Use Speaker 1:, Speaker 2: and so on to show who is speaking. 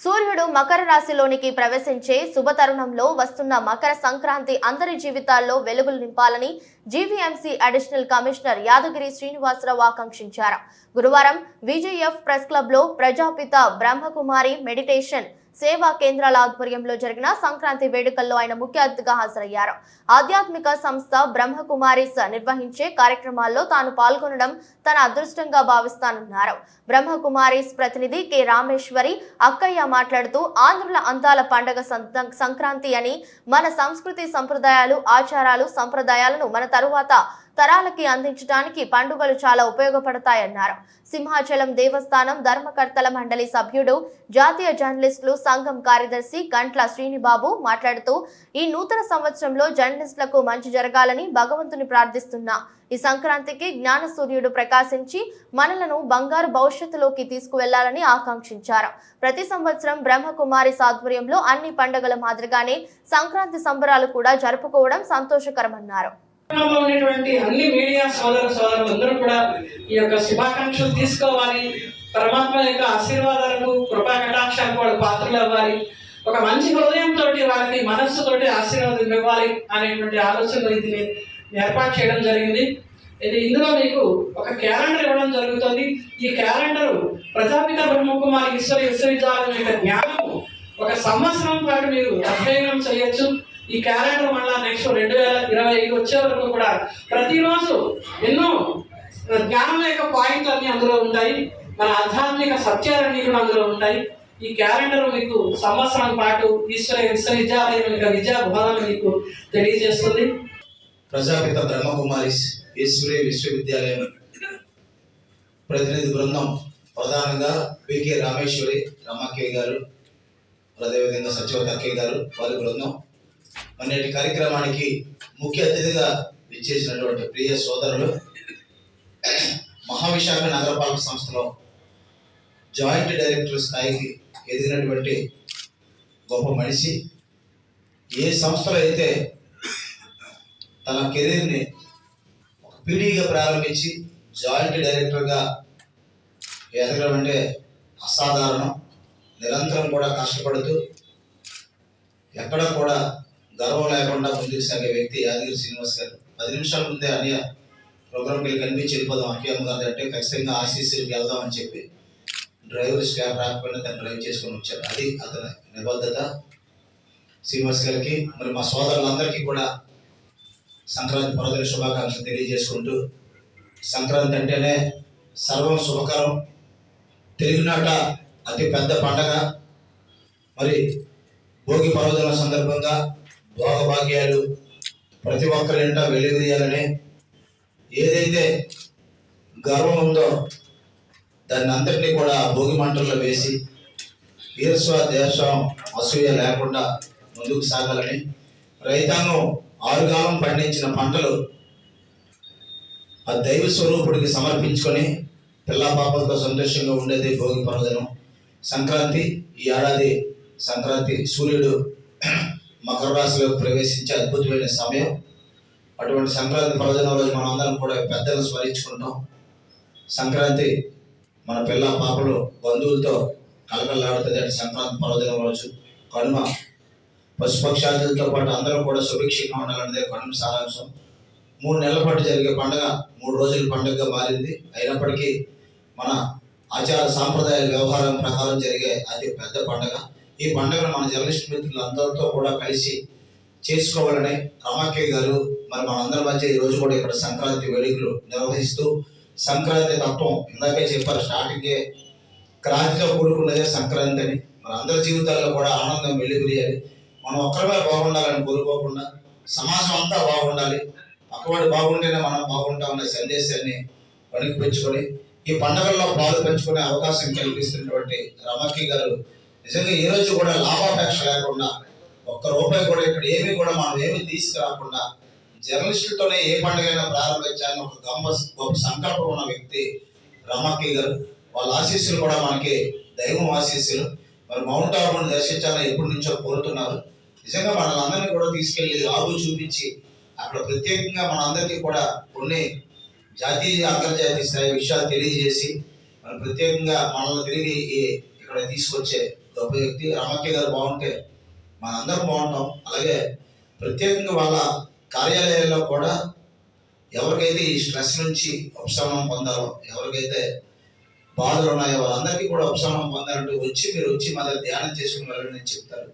Speaker 1: సూర్యుడు మకర రాశిలోనికి ప్రవేశించే శుభతరుణంలో వస్తున్న మకర సంక్రాంతి అందరి జీవితాల్లో వెలుగులు నింపాలని GVMC additional commissioner Yadagiri Srinivasarao ఆకాంక్షించారు. గురువారం విజయఎఫ్ ప్రెస్ క్లబ్లో ప్రజాపిత బ్రహ్మకుమారి మెడిటేషన్ సేవా కేంద్రాల ఆధ్వర్యంలో జరిగిన సంక్రాంతి వేడుకల్లో ఆయన ముఖ్య అతిథిగా హాజరయ్యారు. ఆధ్యాత్మిక సంస్థ బ్రహ్మకుమారిస్ నిర్వహించే కార్యక్రమాల్లో తాను పాల్గొనడం తన అదృష్టంగా భావిస్తానన్నారు. బ్రహ్మకుమారిస్ ప్రతినిధి కె. రామేశ్వరి అక్కయ్య మాట్లాడుతూ ఆంధ్రుల అందాల పండగ సంక్రాంతి అని మన సంస్కృతి సంప్రదాయాలు ఆచారాలు సంప్రదాయాలను మన తరువాత తరాలకి అందించడానికి పండుగలు చాలా ఉపయోగపడతాయన్నారు. సింహాచలం దేవస్థానం ధర్మకర్తల మండలి సభ్యుడు జాతీయ జర్నలిస్టులు సంఘం కార్యదర్శి గంట్ల శ్రీనిబాబు మాట్లాడుతూ ఈ నూతన సంవత్సరంలో జర్నలిస్టులకు మంచి జరగాలని భగవంతుని ప్రార్థిస్తున్నా. ఈ సంక్రాంతికి జ్ఞాన సూర్యుడు ప్రకాశించి మనలను బంగారు భవిష్యత్తులోకి తీసుకువెళ్ళాలని ఆకాంక్షించారు. ప్రతి సంవత్సరం బ్రహ్మకుమారి సాధ్వర్యంలో అన్ని పండుగల మాదిరిగానే సంక్రాంతి సంబరాలు కూడా జరుపుకోవడం సంతోషకరమన్నారు.
Speaker 2: ఉన్నటువంటి అన్ని మీడియా సోదర సోదరులందరూ కూడా ఈ యొక్క శుభాకాంక్షలు తీసుకోవాలి. పరమాత్మ యొక్క ఆశీర్వాదాలకు కృపా కటాక్షాలకు వాళ్ళు పాత్రలు అవ్వాలి. ఒక మంచి హృదయంతో వారికి మనస్సుతోటి ఆశీర్వాదం ఇవ్వాలి అనేటువంటి ఆలోచన ఇది ఏర్పాటు చేయడం జరిగింది. ఇది ఇందులో మీకు ఒక క్యాలెండర్ ఇవ్వడం జరుగుతుంది. ఈ క్యాలెండర్ ప్రజాపిత బ్రహ్మకుమారి ఈశ్వర విశ్వవిద్యాలయం యొక్క జ్ఞానం ఒక సంవత్సరం పాటు మీరు అధ్యయనం చేయొచ్చు. ఈ క్యాలెండర్ మళ్ళా నెక్స్ట్ రెండు వేల ఇరవై ఐదు వచ్చే వరకు కూడా ప్రతిరోజు ఎన్నో జ్ఞానం యొక్క పాయింట్లు అన్ని అందులో ఉంటాయి. మన ఆధ్యాత్మిక సత్యాలన్నీ కూడా అందులో ఉంటాయి. ఈ క్యాలెండర్ మీకు సంవత్సరం పాటు ఈశ్వర విశ్వవిద్యాలయం యొక్క విద్యా బోధన మీకు తెలియజేస్తుంది.
Speaker 3: ప్రజాపిత బ్రహ్మకుమారిస్ ఈశ్వరీ విశ్వవిద్యాలయం ప్రతినిధి బృందం ప్రధానంగా బికే రామేశ్వరి రమాకే గారు అదేవిధంగా సచివ తక్కే గారు వారి బృందం అన్నిటి కార్యక్రమానికి ముఖ్య అతిథిగా ఇచ్చేసినటువంటి ప్రియ సోదరులు మహావిశాఖ నగరపాలక సంస్థలో జాయింట్ డైరెక్టర్ స్థాయికి ఎదిగినటువంటి గొప్ప మనిషి. ఏ సంస్థలో అయితే తన కెరీర్ని ఒక పీడీగా ప్రారంభించి జాయింట్ డైరెక్టర్గా ఎదగడం అంటే అసాధారణం. నిరంతరం కూడా కష్టపడుతూ ఎక్కడ కూడా గర్వం లేకుండా ముందుకు సాగే వ్యక్తి యాదగిరి శ్రీనివాస్ గారు. పది నిమిషాల ముందే అన్నయ్య ప్రోగ్రామ్కి వెళ్ళి కనిపించి వెళ్ళిపోదాం అక్కయ్యమ్మ గారు అంటే ఖచ్చితంగా ఆర్సీసీకి వెళ్దామని చెప్పి డ్రైవర్ స్టాఫ్ రాకపోయినా తను డ్రైవ్ చేసుకొని వచ్చారు. అది అతని నిబద్ధత. శ్రీనివాస్ గారికి మరి మా సోదరులందరికీ కూడా సంక్రాంతి పర్వదిన శుభాకాంక్షలు తెలియజేసుకుంటూ సంక్రాంతి అంటేనే సర్వం శుభకరం. తెలుగునాట అతి పెద్ద పండగ. మరి భోగి పర్వదిన సందర్భంగా భోగభాగ్యాలు ప్రతి ఒక్కరి ఇంట వెలుగుదీయాలని. ఏదైతే గర్వం ఉందో దాన్ని అంతటినీ కూడా భోగి మంటల్లో వేసి ఈర్స్వ దేశం అసూయ లేకుండా ముందుకు సాగాలని. రైతాంగం ఆరుగాలం పండించిన పంటలు ఆ దైవ స్వరూపుడికి సమర్పించుకొని పిల్ల పాపలతో సంతోషంగా ఉండేది భోగి పర్వదినం. సంక్రాంతి ఈ ఏడాది సంక్రాంతి సూర్యుడు మకర రాశిలోకి ప్రవేశించే అద్భుతమైన సమయం. అటువంటి సంక్రాంతి పర్వదినం రోజు మనం అందరం కూడా పెద్దలను స్మరించుకుంటాం సంక్రాంతి మన పిల్ల పాపలు బంధువులతో కలకలాడుతుంది అంటే సంక్రాంతి పర్వదినం రోజు కనుమ పశుపక్షాదులతో పాటు అందరూ కూడా సుభిక్షంగా ఉండాలన్నదే కనుమ సారాంశం. మూడు నెలల పాటు జరిగే పండుగ మూడు రోజుల పండుగగా మారింది. అయినప్పటికీ మన ఆచార సాంప్రదాయ వ్యవహారం ప్రకారం జరిగే అతి పెద్ద పండుగ. ఈ పండుగను మన జర్నలిస్ట్ మిత్రులందరితో కూడా కలిసి చేసుకోవాలని రమాకే గారు మరి మనందరి మధ్య ఈ రోజు కూడా ఇక్కడ సంక్రాంతి వేడుకలు నిర్వహిస్తూ సంక్రాంతి తత్వం ఇందాకే చెప్పారు స్టార్టింగే క్రాంతితో కూడుకున్నదే సంక్రాంతి అని. మన అందరి జీవితాల్లో కూడా ఆనందం వెలుగురియాలి మనం ఒక్కరిమే బాగుండాలని కోరుకోకుండా సమాజం అంతా బాగుండాలి. పక్కవాడు బాగుంటేనే మనం బాగుంటామనే సందేశాన్ని వణికి పెంచుకొని ఈ పండుగల్లో పాలు పంచుకునే అవకాశం కల్పిస్తున్నటువంటి రమకి గారు నిజంగా ఈ రోజు కూడా లాభాపేక్ష లేకుండా ఒక్క రూపాయి కూడా ఇక్కడ ఏమి కూడా మనం ఏమీ తీసుకురాకుండా జర్నలిస్టులతోనే ఏ పండుగైనా ప్రారంభించాలని ఒక గొప్ప గొప్ప సంకల్పం ఉన్న వ్యక్తి రమకి గారు. వాళ్ళ ఆశీస్సులు కూడా మనకి దైవం ఆశీస్సులు. మరి మౌంట్ ఆబుని దర్శించాలని ఎప్పటి నుంచో కోరుతున్నారు. నిజంగా మనల్ని కూడా తీసుకెళ్ళి ఆగు చూపించి అక్కడ ప్రత్యేకంగా మనందరికీ కూడా కొన్ని జాతీయ అంతర్జాతీయ స్థాయి విషయాలు తెలియజేసి మరి ప్రత్యేకంగా మనల్ని తిరిగి ఇక్కడ తీసుకొచ్చే గొప్ప వ్యక్తి రామక్య గారు బాగుంటే మనందరం బాగుంటాం. అలాగే ప్రత్యేకంగా వాళ్ళ కార్యాలయాల్లో కూడా ఎవరికైతే ఈ స్ట్రెస్ నుంచి ఉపశమనం పొందాలో ఎవరికైతే బాధలు ఉన్నాయో వాళ్ళందరికీ కూడా ఉపశమనం పొందాలంటే వచ్చి మీరు వచ్చి మా దగ్గర ధ్యానం చేసుకుని వెళ్ళండి అని చెప్తారు.